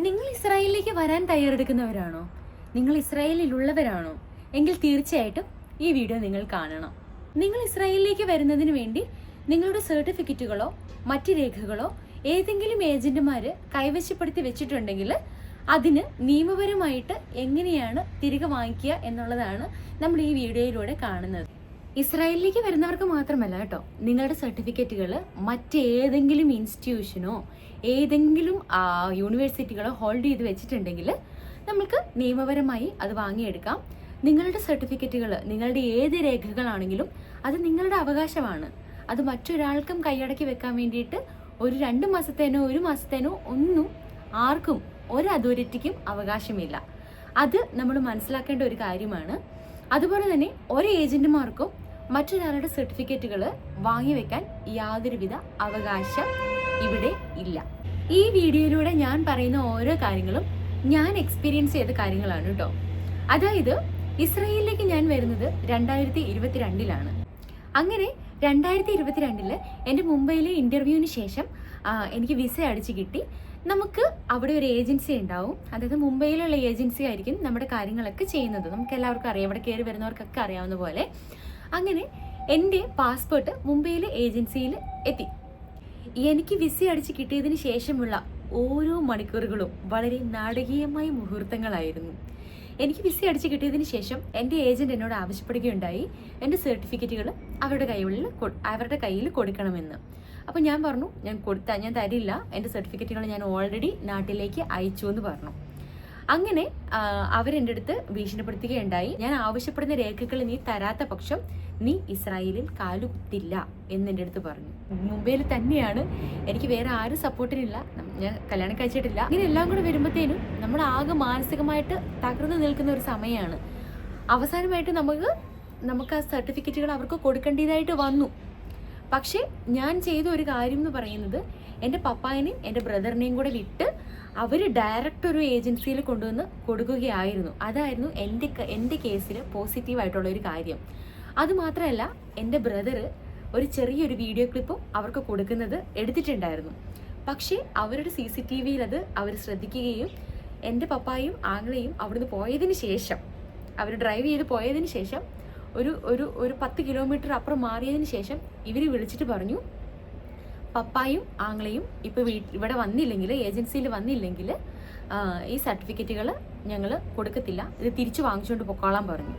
നിങ്ങൾ ഇസ്രായേലിലേക്ക് വരാൻ തയ്യാറെടുക്കുന്നവരാണോ? നിങ്ങൾ ഇസ്രായേലിലുള്ളവരാണോ? എങ്കിൽ തീർച്ചയായിട്ടും ഈ വീഡിയോ നിങ്ങൾ കാണണം. നിങ്ങൾ ഇസ്രായേലിലേക്ക് വരുന്നതിന് വേണ്ടി നിങ്ങളുടെ സർട്ടിഫിക്കറ്റുകളോ മറ്റ് രേഖകളോ ഏതെങ്കിലും ഏജന്റുമാർ കൈവശപ്പെടുത്തി വെച്ചിട്ടുണ്ടെങ്കിൽ അതിന് നിയമപരമായിട്ട് എങ്ങനെയാണ് തിരികെ വാങ്ങിക്കുക എന്നുള്ളതാണ് നമ്മൾ ഈ വീഡിയോയിലൂടെ കാണുന്നത്. ഇസ്രായേലിലേക്ക് വരുന്നവർക്ക് മാത്രമല്ല കേട്ടോ നിങ്ങളുടെ സർട്ടിഫിക്കറ്റുകൾ മറ്റേതെങ്കിലും ഇൻസ്റ്റിറ്റ്യൂഷനോ ഏതെങ്കിലും യൂണിവേഴ്സിറ്റികളോ ഹോൾഡ് ചെയ്ത് വെച്ചിട്ടുണ്ടെങ്കിൽ നമുക്ക് നിയമപരമായി അത് വാങ്ങിയെടുക്കാം. നിങ്ങളുടെ സർട്ടിഫിക്കറ്റുകൾ നിങ്ങളുടെ ഏത് രേഖകളാണെങ്കിലും അത് നിങ്ങളുടെ അവകാശമാണ്. അത് മറ്റൊരാൾക്കും കൈയടക്കി വെക്കാൻ വേണ്ടിയിട്ട് ഒരു രണ്ട് മാസത്തേനോ ഒരു മാസത്തേനോ ഒന്നും ആർക്കും ഒരു അതോറിറ്റിക്കും അവകാശമില്ല. അത് നമ്മൾ മനസ്സിലാക്കേണ്ട ഒരു കാര്യമാണ്. അതുപോലെ തന്നെ ഒരു ഏജന്റുമാർക്കും മറ്റൊരാളുടെ സർട്ടിഫിക്കറ്റുകൾ വാങ്ങിവെക്കാൻ യാതൊരുവിധ അവകാശം ഇവിടെ ഇല്ല. ഈ വീഡിയോയിലൂടെ ഞാൻ പറയുന്ന ഓരോ കാര്യങ്ങളും ഞാൻ എക്സ്പീരിയൻസ് ചെയ്ത കാര്യങ്ങളാണ് കേട്ടോ അതായത് ഇസ്രയേലിലേക്ക് ഞാൻ വരുന്നത് രണ്ടായിരത്തി ഇരുപത്തിരണ്ടിലാണ് അങ്ങനെ രണ്ടായിരത്തി ഇരുപത്തിരണ്ടിൽ എന്റെ മുംബൈയിലെ ഇന്റർവ്യൂവിന് ശേഷം എനിക്ക് വിസ അടിച്ച് കിട്ടി. നമുക്ക് അവിടെ ഒരു ഏജൻസി ഉണ്ടാവും. അതായത് മുംബൈയിലുള്ള ഏജൻസി ആയിരിക്കും നമ്മുടെ കാര്യങ്ങളൊക്കെ ചെയ്യുന്നത്. നമുക്ക് എല്ലാവർക്കും അറിയാം. ഇവിടെ കയറി വരുന്നവർക്കൊക്കെ അറിയാവുന്ന പോലെ. അങ്ങനെ എന്റെ പാസ്പോർട്ട് മുംബൈയിലെ ഏജൻസിയിൽ എത്തി. എനിക്ക് വിസ അടിച്ച് കിട്ടിയതിന് ശേഷമുള്ള ഓരോ മണിക്കൂറുകളും വളരെ നാടകീയമായ മുഹൂർത്തങ്ങളായിരുന്നു. എനിക്ക് വിസ അടിച്ച് കിട്ടിയതിന് ശേഷം എന്റെ ഏജന്റ് എന്നോട് ആവശ്യപ്പെടുകയുണ്ടായി. എന്റെ സർട്ടിഫിക്കറ്റുകൾ അവരുടെ കൈകളിൽ അവരുടെ കയ്യിൽ കൊടുക്കണമെന്ന്. അപ്പോൾ ഞാൻ പറഞ്ഞു ഞാൻ കൊടുത്ത ഞാൻ തരില്ല. എന്റെ സർട്ടിഫിക്കറ്റുകൾ ഞാൻ ഓൾറെഡി നാട്ടിലേക്ക് അയച്ചു എന്ന് പറഞ്ഞു. അങ്ങനെ അവരെന്റെ അടുത്ത് ഭീഷണിപ്പെടുത്തുകയുണ്ടായി. ഞാൻ ആവശ്യപ്പെടുന്ന രേഖകൾ നീ തരാത്ത പക്ഷം നീ ഇസ്രായേലിൽ കാലുകുത്തില്ല എന്ന് എന്റെ അടുത്ത് പറഞ്ഞു. മുംബൈയിൽ തന്നെയാണ്. എനിക്ക് വേറെ ആരും സപ്പോർട്ടിനില്ല. ഞാൻ കല്യാണം കഴിച്ചിട്ടില്ല. ഇങ്ങനെ എല്ലാം കൂടെ വരുമ്പോഴത്തേനും നമ്മൾ ആകെ മാനസികമായിട്ട് തകർന്നു നിൽക്കുന്ന ഒരു സമയമാണ് അവസാനമായിട്ട് നമുക്ക് നമുക്ക് ആ സർട്ടിഫിക്കറ്റുകൾ അവർക്ക് കൊടുക്കേണ്ടതായിട്ട് വന്നു. പക്ഷേ ഞാൻ ചെയ്ത ഒരു കാര്യം എന്ന് പറയുന്നത് എന്റെ പപ്പായനെയും എന്റെ ബ്രദറിനെയും കൂടെ വിട്ട് അവർ ഡയറക്റ്റ് ഒരു ഏജൻസിയിൽ കൊണ്ടുവന്ന് കൊടുക്കുകയായിരുന്നു. അതായിരുന്നു എന്റെ എന്റെ കേസിൽ പോസിറ്റീവായിട്ടുള്ള ഒരു കാര്യം. അതുമാത്രമല്ല എന്റെ ബ്രദർ ഒരു ചെറിയൊരു വീഡിയോ ക്ലിപ്പും അവർക്ക് കൊടുക്കുന്നത് എടുത്തിട്ടുണ്ടായിരുന്നു. പക്ഷേ അവരുടെ സി സി ടി വിയിൽ അത് അവർ ശ്രദ്ധിക്കുകയും എന്റെ പപ്പായും ആങ്ങളെയും അവിടുന്ന് പോയതിന് ശേഷം അവർ ഡ്രൈവ് ചെയ്ത് പോയതിന് ശേഷം ഒരു ഒരു ഒരു പത്ത് കിലോമീറ്റർ അപ്പുറം മാറിയതിന് ശേഷം ഇവർ വിളിച്ചിട്ട് പറഞ്ഞു പപ്പായും ആങ്ങളെയും ഇപ്പോൾ ഇവിടെ വന്നില്ലെങ്കിൽ ഏജൻസിയിൽ വന്നില്ലെങ്കിൽ ഈ സർട്ടിഫിക്കറ്റുകൾ ഞങ്ങൾ കൊടുക്കത്തില്ല. ഇത് തിരിച്ചു വാങ്ങിച്ചുകൊണ്ട് പൊക്കോളാൻ പറഞ്ഞു.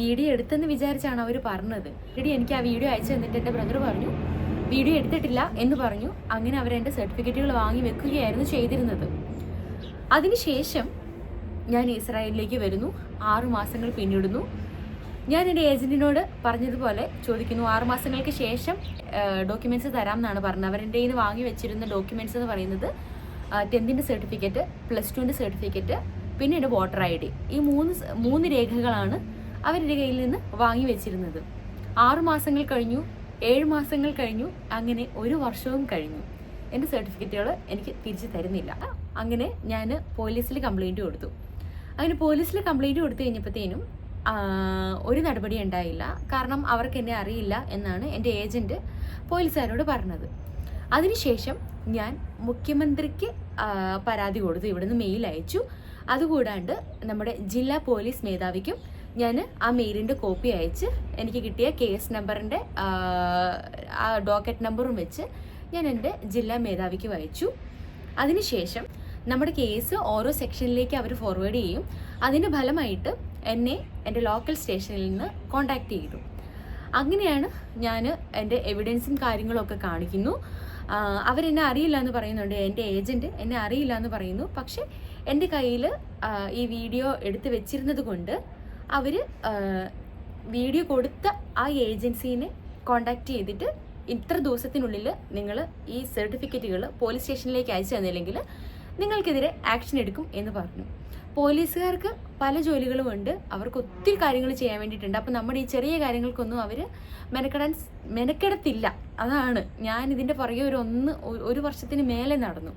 വീഡിയോ എടുത്തെന്ന് വിചാരിച്ചാണ് അവർ പറഞ്ഞത്. വീഡിയോ എനിക്ക് ആ വീഡിയോ അയച്ചു തന്നിട്ട് എന്റെ ബ്രദർ പറഞ്ഞു വീഡിയോ എടുത്തിട്ടില്ല എന്ന് പറഞ്ഞു. അങ്ങനെ അവർ എന്റെ സർട്ടിഫിക്കറ്റുകൾ വാങ്ങി വെക്കുകയായിരുന്നു ചെയ്തിരുന്നത്. അതിനുശേഷം ഞാൻ ഇസ്രായേലിലേക്ക് വരുന്നു. ആറു മാസങ്ങൾ പിന്നിടുന്നു. ഞാൻ എന്റെ ഏജന്റിനോട് പറഞ്ഞതുപോലെ ചോദിക്കുന്നു ആറു മാസങ്ങൾക്ക് ശേഷം ഡോക്യുമെന്റ്സ് തരാം എന്നാണ് പറഞ്ഞത്. അവരെന്റെ കയ്യിൽ നിന്ന് വാങ്ങി വെച്ചിരുന്ന ഡോക്യുമെന്റ്സ് എന്ന് പറയുന്നത് ടെൻത്തിന്റെ സർട്ടിഫിക്കറ്റ് പ്ലസ് ടുവിന്റെ സർട്ടിഫിക്കറ്റ് പിന്നെ എന്റെ വോട്ടർ ഐ ഡി ഈ മൂന്ന് മൂന്ന് രേഖകളാണ് അവരുടെ കയ്യിൽ നിന്ന് വാങ്ങി വെച്ചിരുന്നത്. ആറു മാസങ്ങൾ കഴിഞ്ഞു ഏഴ് മാസങ്ങൾ കഴിഞ്ഞു അങ്ങനെ ഒരു വർഷവും കഴിഞ്ഞു. എന്റെ സർട്ടിഫിക്കറ്റുകൾ എനിക്ക് തിരിച്ചു തരുന്നില്ല. അങ്ങനെ ഞാൻ പോലീസിൽ കംപ്ലൈന്റ് കൊടുത്തു. അങ്ങനെ പോലീസിൽ കംപ്ലൈന്റ് കൊടുത്തു കഴിഞ്ഞപ്പോഴത്തേനും ഒരു നടപടി ഉണ്ടായില്ല. കാരണം അവർക്ക് എന്നെ അറിയില്ല എന്നാണ് എന്റെ ഏജന്റ് പോലീസുകാരോട് പറഞ്ഞത്. അതിനുശേഷം ഞാൻ മുഖ്യമന്ത്രിക്ക് പരാതി കൊടുത്തു. ഇവിടുന്ന് മെയിൽ അയച്ചു. അതുകൂടാണ്ട് നമ്മുടെ ജില്ലാ പോലീസ് മേധാവിക്കും ഞാൻ ആ മെയിലിന്റെ കോപ്പി അയച്ച് എനിക്ക് കിട്ടിയ കേസ് നമ്പറിന്റെ ആ ഡോക്കറ്റ് നമ്പറും വെച്ച് ഞാൻ എന്റെ ജില്ലാ മേധാവിക്ക് അയച്ചു. അതിനുശേഷം നമ്മുടെ കേസ് ഓരോ സെക്ഷനിലേക്ക് അവർ ഫോർവേഡ് ചെയ്യും. അതിന്റെ ഫലമായിട്ട് എന്നെ എന്റെ ലോക്കൽ സ്റ്റേഷനിൽ നിന്ന് കോണ്ടാക്ട് ചെയ്തു. അങ്ങനെയാണ് ഞാൻ എന്റെ എവിഡൻസും കാര്യങ്ങളൊക്കെ കാണിക്കുന്നു. അവരെന്നെ അറിയില്ല എന്ന് പറയുന്നുണ്ട്. എന്റെ ഏജന്റ് എന്നെ അറിയില്ല എന്ന് പറയുന്നു. പക്ഷേ എന്റെ കയ്യിൽ ഈ വീഡിയോ എടുത്ത് വെച്ചിരുന്നത് കൊണ്ട് അവർ വീഡിയോ കൊടുത്ത ആ ഏജൻസീനെ കോണ്ടാക്ട് ചെയ്തിട്ട് ഇത്ര ദിവസത്തിനുള്ളിൽ നിങ്ങൾ ഈ സർട്ടിഫിക്കറ്റുകൾ പോലീസ് സ്റ്റേഷനിലേക്ക് അയച്ചു തന്നില്ലെങ്കിൽ നിങ്ങൾക്കെതിരെ ആക്ഷൻ എടുക്കും എന്ന് പറഞ്ഞു. പോലീസുകാർക്ക് പല ജോലികളും ഉണ്ട് അവർക്ക് ഒത്തിരി കാര്യങ്ങൾ ചെയ്യാൻ വേണ്ടിയിട്ടുണ്ട്. അപ്പം നമ്മുടെ ഈ ചെറിയ കാര്യങ്ങൾക്കൊന്നും അവർ മെനക്കെടാൻ മെനക്കെടത്തില്ല. അതാണ് ഞാൻ ഇതിന്റെ പുറകെ ഒരു ഒന്ന് ഒരു വർഷത്തിന് മേലെ നടന്നു.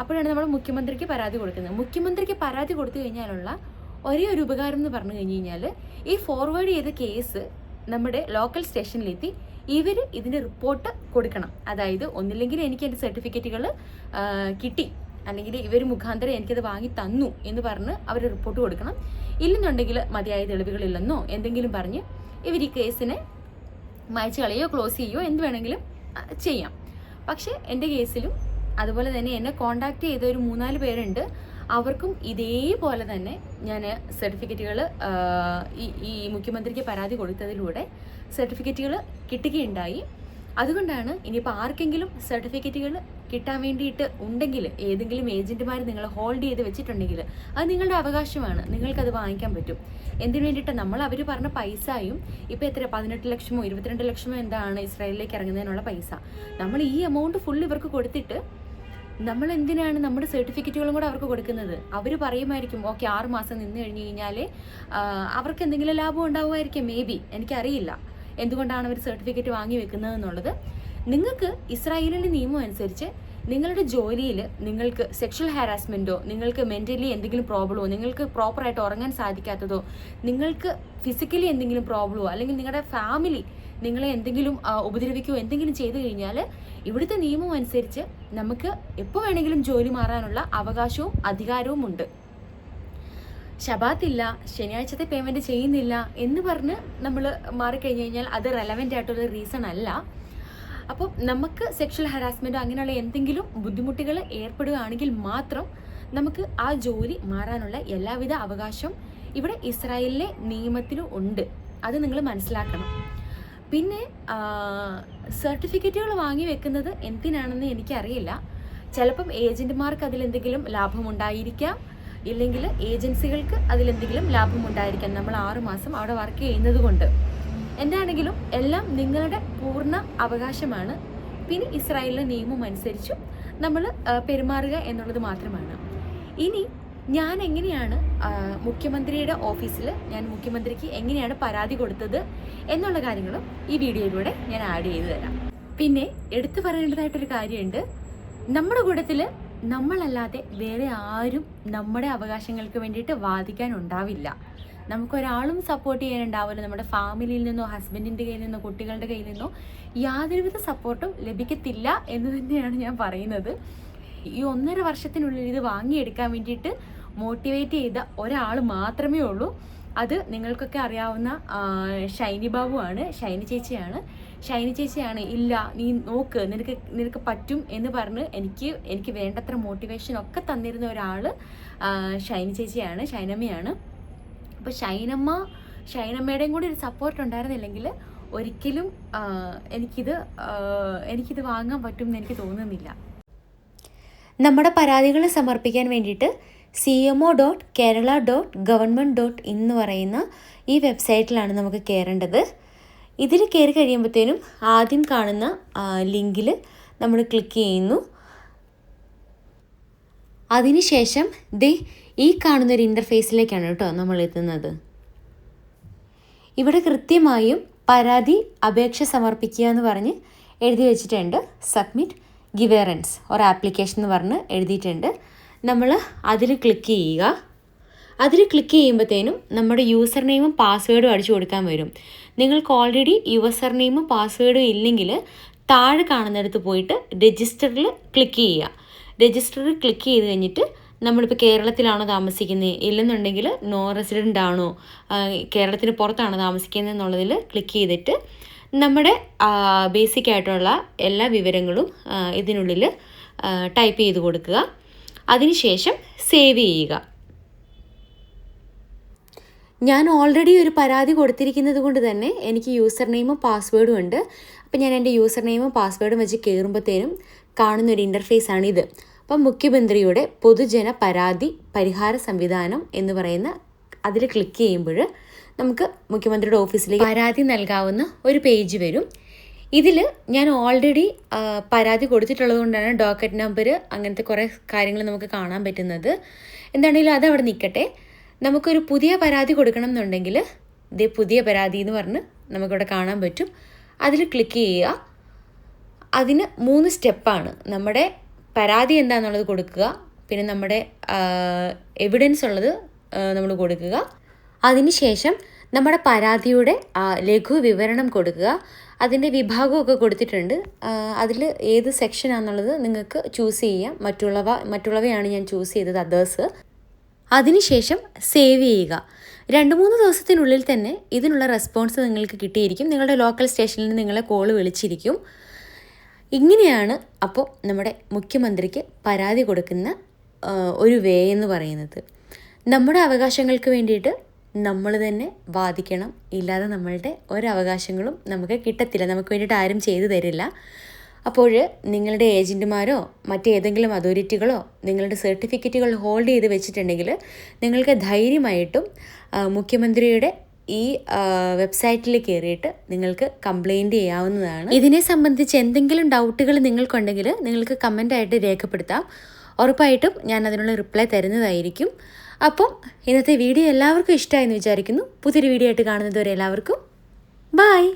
അപ്പോഴാണ് നമ്മൾ മുഖ്യമന്ത്രിക്ക് പരാതി കൊടുക്കുന്നത്. മുഖ്യമന്ത്രിക്ക് പരാതി കൊടുത്തു കഴിഞ്ഞാലുള്ള ഒരേ ഒരു ഉപകാരം എന്ന് പറഞ്ഞു കഴിഞ്ഞ് കഴിഞ്ഞാൽ ഈ ഫോർവേഡ് ചെയ്ത കേസ് നമ്മുടെ ലോക്കൽ സ്റ്റേഷനിലെത്തി ഇവർ ഇതിന്റെ റിപ്പോർട്ട് കൊടുക്കണം. അതായത് ഒന്നില്ലെങ്കിൽ എനിക്ക് എന്റെ സർട്ടിഫിക്കറ്റുകൾ കിട്ടി. അല്ലെങ്കിൽ ഇവർ മുഖാന്തരം എനിക്കത് വാങ്ങി തന്നു എന്ന് പറഞ്ഞ് അവർ റിപ്പോർട്ട് കൊടുക്കണം. ഇല്ലെന്നുണ്ടെങ്കിൽ മതിയായ തെളിവുകളില്ലെന്നോ എന്തെങ്കിലും പറഞ്ഞ് ഇവർ ഈ കേസിനെ മായച്ചു കളയോ ക്ലോസ് ചെയ്യോ എന്ത് വേണമെങ്കിലും ചെയ്യാം. പക്ഷേ എന്റെ കേസിലും അതുപോലെ തന്നെ എന്നെ കോണ്ടാക്ട് ചെയ്ത ഒരു മൂന്നാൽ പേരുണ്ട്. അവർക്കും ഇതേപോലെ തന്നെ ഞാൻ സർട്ടിഫിക്കറ്റുകൾ ഈ മുഖ്യമന്ത്രിക്ക് പരാതി കൊടുത്തതിലൂടെ സർട്ടിഫിക്കറ്റുകൾ കിട്ടുകയുണ്ടായി. അതുകൊണ്ടാണ് ഇനിയിപ്പോൾ ആർക്കെങ്കിലും സർട്ടിഫിക്കറ്റുകൾ കിട്ടാൻ വേണ്ടിയിട്ട് ഉണ്ടെങ്കിൽ ഏതെങ്കിലും ഏജന്റുമാർ നിങ്ങൾ ഹോൾഡ് ചെയ്ത് വെച്ചിട്ടുണ്ടെങ്കിൽ അത് നിങ്ങളുടെ അവകാശമാണ്. നിങ്ങൾക്കത് വാങ്ങിക്കാൻ പറ്റും. എന്തിനു വേണ്ടിയിട്ട് നമ്മൾ അവർ പറഞ്ഞ പൈസയും ഇപ്പോൾ എത്ര? പതിനെട്ട് ലക്ഷമോ ഇരുപത്തിരണ്ട് ലക്ഷമോ എന്താണ് ഇസ്രായേലിലേക്ക് ഇറങ്ങുന്നതിനുള്ള പൈസ. നമ്മൾ ഈ എമൗണ്ട് ഫുൾ ഇവർക്ക് കൊടുത്തിട്ട് നമ്മൾ എന്തിനാണ് നമ്മുടെ സർട്ടിഫിക്കറ്റുകളും കൂടെ അവർക്ക് കൊടുക്കുന്നത്? അവർ പറയുമായിരിക്കും ഓക്കെ ആറ് മാസം നിന്ന് കഴിഞ്ഞ് കഴിഞ്ഞാൽ അവർക്ക് എന്തെങ്കിലും ലാഭം ഉണ്ടാവുമായിരിക്കും മേ ബി എനിക്കറിയില്ല. എന്തുകൊണ്ടാണ് അവർ സർട്ടിഫിക്കറ്റ് വാങ്ങി വെക്കുന്നത് എന്നുള്ളത്? നിങ്ങൾക്ക് ഇസ്രായേലിന്റെ നിയമം അനുസരിച്ച് നിങ്ങളുടെ ജോലിയിൽ നിങ്ങൾക്ക് സെക്ഷൽ ഹാരാസ്മെന്റോ നിങ്ങൾക്ക് മെന്റലി എന്തെങ്കിലും പ്രോബ്ലമോ നിങ്ങൾക്ക് പ്രോപ്പറായിട്ട് ഉറങ്ങാൻ സാധിക്കാത്തതോ നിങ്ങൾക്ക് ഫിസിക്കലി എന്തെങ്കിലും പ്രോബ്ലമോ അല്ലെങ്കിൽ നിങ്ങളുടെ ഫാമിലി നിങ്ങളെ എന്തെങ്കിലും ഉപദ്രവിക്കുകയോ എന്തെങ്കിലും ചെയ്തു കഴിഞ്ഞാൽ ഇവിടുത്തെ നിയമം അനുസരിച്ച് നമുക്ക് എപ്പോൾ വേണമെങ്കിലും ജോലി മാറാനുള്ള അവകാശവും അധികാരവും ഉണ്ട്. ശബാത്തില്ല ശനിയാഴ്ചത്തെ പേയ്മെന്റ് ചെയ്യുന്നില്ല എന്ന് പറഞ്ഞ് നമ്മൾ മാറിക്കഴിഞ്ഞ് കഴിഞ്ഞാൽ അത് റെലവെന്റ് ആയിട്ടുള്ള റീസൺ അല്ല. അപ്പോൾ നമുക്ക് സെക്ഷൽ ഹറാസ്മെന്റോ അങ്ങനെയുള്ള എന്തെങ്കിലും ബുദ്ധിമുട്ടുകൾ ഏർപ്പെടുകയാണെങ്കിൽ മാത്രം നമുക്ക് ആ ജോലി മാറാനുള്ള എല്ലാവിധ അവകാശം ഇവിടെ ഇസ്രായേലിലെ നിയമത്തിലും ഉണ്ട്. അത് നിങ്ങൾ മനസ്സിലാക്കണം. പിന്നെ സർട്ടിഫിക്കറ്റുകൾ വാങ്ങി വെക്കുന്നത് എന്തിനാണെന്ന് എനിക്കറിയില്ല. ചിലപ്പം ഏജന്റുമാർക്ക് അതിലെന്തെങ്കിലും ലാഭമുണ്ടായിരിക്കാം. ഇല്ലെങ്കിൽ ഏജൻസികൾക്ക് അതിലെന്തെങ്കിലും ലാഭം ഉണ്ടായിരിക്കാം നമ്മൾ ആറു മാസം അവിടെ വർക്ക് ചെയ്യുന്നത് കൊണ്ട്. എന്താണെങ്കിലും എല്ലാം നിങ്ങളുടെ പൂർണ അവകാശമാണ്. പിന്നെ ഇസ്രായേലിലെ നിയമം അനുസരിച്ച് നമ്മൾ പെരുമാറുക എന്നുള്ളത് മാത്രമാണ്. ഇനി ഞാൻ എങ്ങനെയാണ് മുഖ്യമന്ത്രിയുടെ ഓഫീസിൽ ഞാൻ മുഖ്യമന്ത്രിക്ക് എങ്ങനെയാണ് പരാതി കൊടുത്തത് എന്നുള്ള കാര്യങ്ങളും ഈ വീഡിയോയിലൂടെ ഞാൻ ആഡ് ചെയ്തു തരാം. പിന്നെ എടുത്തു പറയേണ്ടതായിട്ടൊരു കാര്യമുണ്ട്. നമ്മുടെ കൂട്ടത്തിൽ നമ്മളല്ലാതെ വേറെ ആരും നമ്മുടെ അവകാശങ്ങൾക്ക് വേണ്ടിയിട്ട് വാദിക്കാൻ ഉണ്ടാവില്ല. നമുക്കൊരാളും സപ്പോർട്ട് ചെയ്യാനുണ്ടാവില്ല. നമ്മുടെ ഫാമിലിയിൽ നിന്നോ ഹസ്ബൻഡിന്റെ കയ്യിൽ നിന്നോ കുട്ടികളുടെ കയ്യിൽ നിന്നോ യാതൊരുവിധ സപ്പോർട്ടും ലഭിക്കത്തില്ല എന്ന് തന്നെയാണ് ഞാൻ പറയുന്നത്. ഈ ഒന്നര വർഷത്തിനുള്ളിൽ ഇത് വാങ്ങിയെടുക്കാൻ വേണ്ടിയിട്ട് മോട്ടിവേറ്റ് ചെയ്ത ഒരാൾ മാത്രമേ ഉള്ളൂ. അത് നിങ്ങൾക്കൊക്കെ അറിയാവുന്ന ഷൈനി ബാബു ആണ് ഷൈനി ചേച്ചിയാണ്. ഷൈനി ചേച്ചിയാണ് ഇല്ല നീ നോക്ക് നിനക്ക് നിനക്ക് പറ്റും എന്ന് പറഞ്ഞ് എനിക്ക് എനിക്ക് വേണ്ടത്ര മോട്ടിവേഷൻ ഒക്കെ തന്നിരുന്ന ഒരാൾ ഷൈനി ചേച്ചിയാണ് ഷൈനമ്മയാണ്. അപ്പോൾ ഷൈനമ്മ ഷൈനമ്മയുടെയും കൂടി ഒരു സപ്പോർട്ട് ഉണ്ടായിരുന്നില്ലെങ്കിൽ ഒരിക്കലും എനിക്കിത് എനിക്കിത് വാങ്ങാൻ പറ്റും എന്ന് എനിക്ക് തോന്നുന്നില്ല. നമ്മുടെ പരാതികൾ സമർപ്പിക്കാൻ വേണ്ടിയിട്ട് C M O dot Kerala dot government dot എന്ന് പറയുന്ന ഈ വെബ്സൈറ്റിലാണ് നമുക്ക് കയറേണ്ടത്. ഇതിൽ കയറി കഴിയുമ്പോഴത്തേനും ആദ്യം കാണുന്ന ലിങ്കിൽ നമ്മൾ ക്ലിക്ക് ചെയ്യുന്നു. അതിനുശേഷം ദേ ഈ കാണുന്നൊരു ഇന്റർഫേസിലേക്കാണ് കേട്ടോ നമ്മൾ എത്തുന്നത്. ഇവിടെ കൃത്യമായും പരാതി അപേക്ഷ സമർപ്പിക്കുക എന്ന് പറഞ്ഞ് എഴുതി വെച്ചിട്ടുണ്ട്. സബ്മിറ്റ് ഗിവേറൻസ് ഒരു ആപ്ലിക്കേഷൻ എന്ന് പറഞ്ഞ് എഴുതിയിട്ടുണ്ട്. നമ്മൾ അതിൽ ക്ലിക്ക് ചെയ്യുക. അതിൽ ക്ലിക്ക് ചെയ്യുമ്പോഴത്തേനും നമ്മുടെ യൂസർ നെയിമും പാസ്വേഡും അടിച്ചു കൊടുക്കാൻ വരും. നിങ്ങൾക്ക് ഓൾറെഡി യൂസർ നെയിമും പാസ്വേഡും ഇല്ലെങ്കിൽ താഴെ കാണുന്നിടത്ത് പോയിട്ട് രജിസ്റ്ററിൽ ക്ലിക്ക് ചെയ്യുക. രജിസ്റ്ററിൽ ക്ലിക്ക് ചെയ്ത് കഴിഞ്ഞിട്ട് നമ്മളിപ്പോൾ കേരളത്തിലാണോ താമസിക്കുന്നത് ഇല്ലെന്നുണ്ടെങ്കിൽ നോ റെസിഡന്റ് ആണോ? കേരളത്തിന് പുറത്താണോ താമസിക്കുന്നത് എന്നുള്ളതിൽ ക്ലിക്ക് ചെയ്തിട്ട് നമ്മുടെ ബേസിക് ആയിട്ടുള്ള എല്ലാ വിവരങ്ങളും ഇതിനുള്ളിൽ ടൈപ്പ് ചെയ്ത് കൊടുക്കുക. അതിനുശേഷം സേവ് ചെയ്യുക. ഞാൻ ഓൾറെഡി ഒരു പരാതി കൊടുത്തിരിക്കുന്നത് കൊണ്ട് തന്നെ എനിക്ക് യൂസർ നെയിമും പാസ്വേഡും ഉണ്ട്. അപ്പം ഞാൻ എന്റെ യൂസർ നെയിമും പാസ്വേഡും വെച്ച് കയറുമ്പോഴത്തേനും കാണുന്ന ഒരു ഇന്റർഫേസ് ഇത്. അപ്പം മുഖ്യമന്ത്രിയുടെ പൊതുജന പരാതി പരിഹാര സംവിധാനം എന്ന് പറയുന്ന അതിൽ ക്ലിക്ക് ചെയ്യുമ്പോൾ നമുക്ക് മുഖ്യമന്ത്രിയുടെ ഓഫീസിലേക്ക് പരാതി നൽകാവുന്ന ഒരു പേജ് വരും. ഇതിൽ ഞാൻ ഓൾറെഡി പരാതി കൊടുത്തിട്ടുള്ളത് കൊണ്ടാണ് ഡോക്കറ്റ് നമ്പർ അങ്ങനത്തെ കുറേ കാര്യങ്ങൾ നമുക്ക് കാണാൻ പറ്റുന്നത്. എന്താണെങ്കിലും അത് അവിടെ നിൽക്കട്ടെ. നമുക്കൊരു പുതിയ പരാതി കൊടുക്കണം എന്നുണ്ടെങ്കിൽ ഇതേ പുതിയ പരാതി എന്ന് പറഞ്ഞ് നമുക്കിവിടെ കാണാൻ പറ്റും. അതിൽ ക്ലിക്ക് ചെയ്യുക. അതിന് മൂന്ന് സ്റ്റെപ്പാണ് നമ്മുടെ പരാതി എന്താണെന്നുള്ളത് കൊടുക്കുക. പിന്നെ നമ്മുടെ എവിഡൻസ് ഉള്ളത് നമ്മൾ കൊടുക്കുക. അതിനുശേഷം നമ്മുടെ പരാതിയുടെ ലഘു വിവരണം കൊടുക്കുക. അതിന്റെ വിഭാഗമൊക്കെ കൊടുത്തിട്ടുണ്ട്. അതിൽ ഏത് സെക്ഷനാണെന്നുള്ളത് നിങ്ങൾക്ക് ചൂസ് ചെയ്യാം. മറ്റുള്ളവ മറ്റുള്ളവയാണ് ഞാൻ ചൂസ് ചെയ്തത് അതേഴ്സ് അതിനുശേഷം സേവ് ചെയ്യുക. രണ്ട് മൂന്ന് ദിവസത്തിനുള്ളിൽ തന്നെ ഇതിനുള്ള റെസ്പോൺസ് നിങ്ങൾക്ക് കിട്ടിയിരിക്കും. നിങ്ങളുടെ ലോക്കൽ സ്റ്റേഷനിൽ നിന്ന് നിങ്ങളെ കോൾ വിളിച്ചിരിക്കും. ഇങ്ങനെയാണ് അപ്പോൾ നമ്മുടെ മുഖ്യമന്ത്രിക്ക് പരാതി കൊടുക്കുന്ന ഒരു വേ എന്ന് പറയുന്നത്. നമ്മുടെ അവകാശങ്ങൾക്ക് വേണ്ടിയിട്ട് നമ്മൾ തന്നെ വാദിക്കണം. ഇല്ലാതെ നമ്മളുടെ ഒരവകാശങ്ങളും നമുക്ക് കിട്ടത്തില്ല. നമുക്ക് വേണ്ടിയിട്ട് ആരും ചെയ്തു തരില്ല. അപ്പോൾ നിങ്ങളുടെ ഏജന്റുമാരോ മറ്റേതെങ്കിലും അതോറിറ്റികളോ നിങ്ങളുടെ സർട്ടിഫിക്കറ്റുകൾ ഹോൾഡ് ചെയ്ത് വെച്ചിട്ടുണ്ടെങ്കിൽ നിങ്ങൾക്ക് ധൈര്യമായിട്ടും മുഖ്യമന്ത്രിയുടെ ഈ വെബ്സൈറ്റിൽ കയറിയിട്ട് നിങ്ങൾക്ക് കംപ്ലൈന്റ് ചെയ്യാവുന്നതാണ്. ഇതിനെ സംബന്ധിച്ച് എന്തെങ്കിലും ഡൗട്ടുകൾ നിങ്ങൾക്കുണ്ടെങ്കിൽ നിങ്ങൾക്ക് കമന്റായിട്ട് രേഖപ്പെടുത്താം. ഉറപ്പായിട്ടും ഞാൻ അതിനുള്ള റിപ്ലൈ തരുന്നതായിരിക്കും. അപ്പം ഇന്നത്തെ വീഡിയോ എല്ലാവർക്കും ഇഷ്ടമായെന്ന് വിചാരിക്കുന്നു. പുതിയൊരു വീഡിയോ ആയിട്ട് കാണുന്നതുവരെ എല്ലാവർക്കും ബായ്.